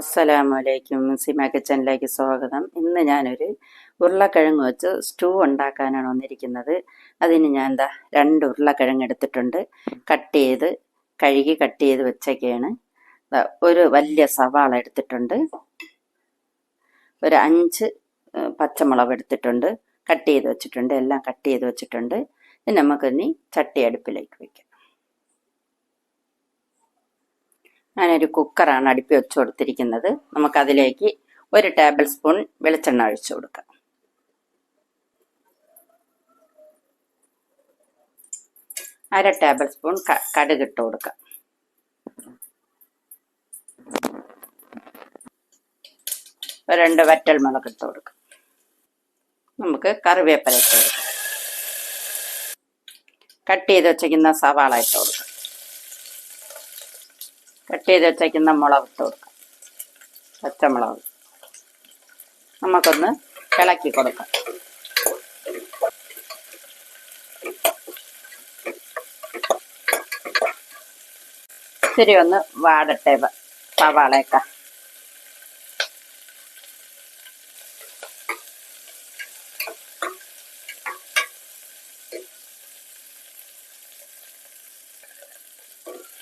അസ്സലാമലൈക്കും. സിമ കിച്ചനിലേക്ക് സ്വാഗതം. ഇന്ന് ഞാനൊരു ഉരുളക്കിഴങ്ങ് വെച്ച് സ്റ്റൂ ഉണ്ടാക്കാനാണ് വന്നിരിക്കുന്നത്. അതിന് ഞാൻ എന്താ രണ്ട് ഉരുളക്കിഴങ്ങ് എടുത്തിട്ടുണ്ട്. കട്ട് ചെയ്ത് കഴുകി കട്ട് ചെയ്ത് വെച്ചൊക്കെയാണ്. ഒരു വലിയ സവാള എടുത്തിട്ടുണ്ട്. ഒരു അഞ്ച് പച്ചമുളക് എടുത്തിട്ടുണ്ട്. കട്ട് ചെയ്ത് വെച്ചിട്ടുണ്ട്. എല്ലാം കട്ട് ചെയ്ത് വെച്ചിട്ടുണ്ട്. ഇനി നമുക്കിനി ചട്ടി അടുപ്പിലേക്ക് വയ്ക്കാം. ഞാനൊരു കുക്കറാണ് അടുപ്പി വെച്ച് കൊടുത്തിരിക്കുന്നത്. നമുക്കതിലേക്ക് ഒരു ടേബിൾ സ്പൂൺ വെളിച്ചെണ്ണ ഒഴിച്ചു കൊടുക്കാം. അര ടേബിൾ സ്പൂൺ കടുക് ഇട്ട് കൊടുക്കാം. രണ്ട് വറ്റൽ മുളക് ഇട്ട് കൊടുക്കാം. നമുക്ക് കറിവേപ്പില ഇട്ട് കൊടുക്കാം. കട്ട് ചെയ്ത് വെച്ചിരിക്കുന്ന സവാള ഇട്ട് കൊടുക്കാം. കട്ട് ചെയ്ത് വെച്ചേക്കുന്ന മുളക് ഇട്ട് കൊടുക്കാം. പച്ചമുളക്. നമുക്കൊന്ന് ഇളക്കി കൊടുക്കാം. ഇത്തിരി ഒന്ന് വാടട്ടെ സവാളയൊക്കെ.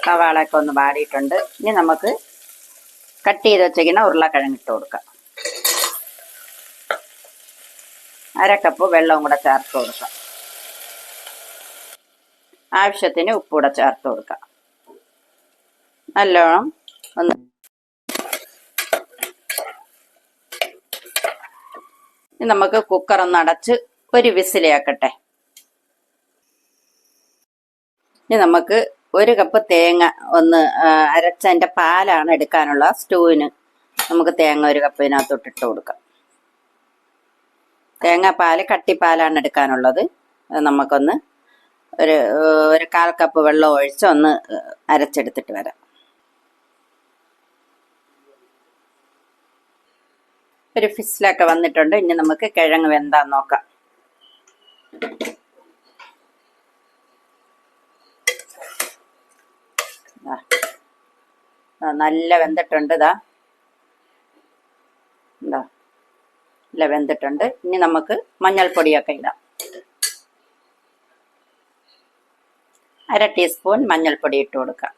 സവാളയൊക്കെ ഒന്ന് വാടിയിട്ടുണ്ട്. ഇനി നമുക്ക് കട്ട് ചെയ്ത് വെച്ചിരിക്കുന്ന ഉരുളക്കിഴങ്ങ് ഇട്ട് കൊടുക്കാം. അരക്കപ്പ് കപ്പ് വെള്ളവും കൂടെ ചേർത്ത് കൊടുക്കാം. ആവശ്യത്തിന് ഉപ്പൂടെ ചേർത്ത് കൊടുക്കാം. നല്ലോണം ഒന്ന് നമുക്ക് കുക്കർ ഒന്ന് അടച്ച് ഒരു വിസിലയാക്കട്ടെ ഇനി നമുക്ക് ഒരു കപ്പ് തേങ്ങ ഒന്ന് അരച്ചതിന്റെ പാലാണ് എടുക്കാനുള്ള സ്റ്റൂവിന്. നമുക്ക് തേങ്ങ ഒരു കപ്പ് ഇതിനകത്തോട്ട് ഇട്ട് കൊടുക്കാം. തേങ്ങാപ്പാൽ കട്ടിപ്പാലാണ് എടുക്കാനുള്ളത്. നമുക്കൊന്ന് ഒരു ഒരു കാൽ കപ്പ് വെള്ളം ഒഴിച്ച് ഒന്ന് അരച്ചെടുത്തിട്ട് വരാം. ഒരു ഫിസിലൊക്കെ വന്നിട്ടുണ്ട്. ഇനി നമുക്ക് കിഴങ്ങ് വെന്താന്ന് നോക്കാം. നല്ല വെന്തിട്ടുണ്ട് ഇതാ എന്താ നല്ല വെന്തിട്ടുണ്ട്. ഇനി നമുക്ക് മഞ്ഞൾപ്പൊടിയൊക്കെ ഇടാം. അര ടീസ്പൂൺ മഞ്ഞൾപ്പൊടി ഇട്ട് കൊടുക്കാം.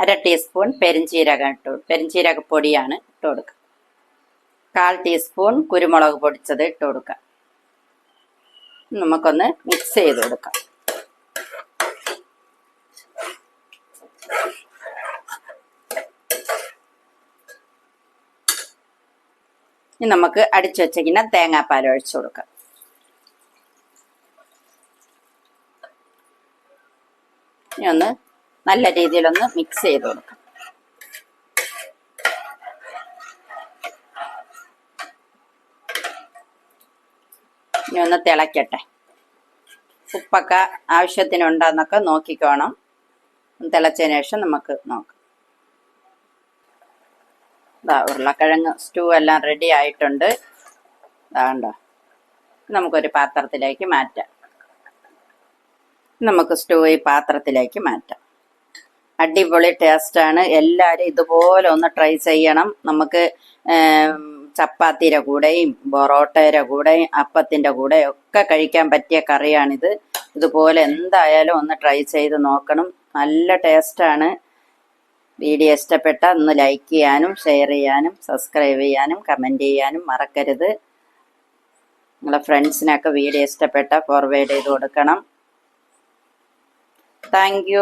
അര ടീസ്പൂൺ പെരിഞ്ചീരകം ഇട്ട് പെരിഞ്ചീരക പൊടിയാണ് ഇട്ട് കൊടുക്കുക കാൽ ടീസ്പൂൺ കുരുമുളക് പൊടിച്ചത് ഇട്ട് കൊടുക്കാം. നമുക്കൊന്ന് മിക്സ് ചെയ്ത് കൊടുക്കാം. ഇനി നമുക്ക് അടിച്ചു വെച്ചിരിക്കുന്ന തേങ്ങാപ്പാൽ ഒഴിച്ചു കൊടുക്കാം. ഇനി ഒന്ന് നല്ല രീതിയിലൊന്ന് മിക്സ് ചെയ്ത് കൊടുക്കാം. ഇനി ഒന്ന് തിളയ്ക്കട്ടെ ഉപ്പൊക്കെ ആവശ്യത്തിനുണ്ടെന്നൊക്കെ നോക്കിക്കോണം. തിളച്ചതിന് ശേഷം നമുക്ക് നോക്കാം. ഉരുളക്കിഴങ്ങ് സ്റ്റൂ എല്ലാം റെഡി ആയിട്ടുണ്ട്. ഇതാണ്ടോ നമുക്കൊരു പാത്രത്തിലേക്ക് മാറ്റാം. നമുക്ക് സ്റ്റൂ ഈ പാത്രത്തിലേക്ക് മാറ്റാം. അടിപൊളി ടേസ്റ്റാണ് എല്ലാവരും ഇതുപോലെ ഒന്ന് ട്രൈ ചെയ്യണം. നമുക്ക് ചപ്പാത്തിയുടെ കൂടെയും പൊറോട്ടയുടെ കൂടെയും അപ്പത്തിന്റെ കൂടെയും ഒക്കെ കഴിക്കാൻ പറ്റിയ കറിയാണിത്. ഇതുപോലെ എന്തായാലും ഒന്ന് ട്രൈ ചെയ്ത് നോക്കണം. നല്ല ടേസ്റ്റാണ് വീഡിയോ ഇഷ്ടപ്പെട്ട ഒന്ന് ലൈക്ക് ചെയ്യാനും ഷെയർ ചെയ്യാനും സബ്സ്ക്രൈബ് ചെയ്യാനും കമന്റ് ചെയ്യാനും മറക്കരുത്. നിങ്ങളെ ഫ്രണ്ട്സിനൊക്കെ വീഡിയോ ഇഷ്ടപ്പെട്ട ഫോർവേഡ് ചെയ്ത് കൊടുക്കണം. താങ്ക്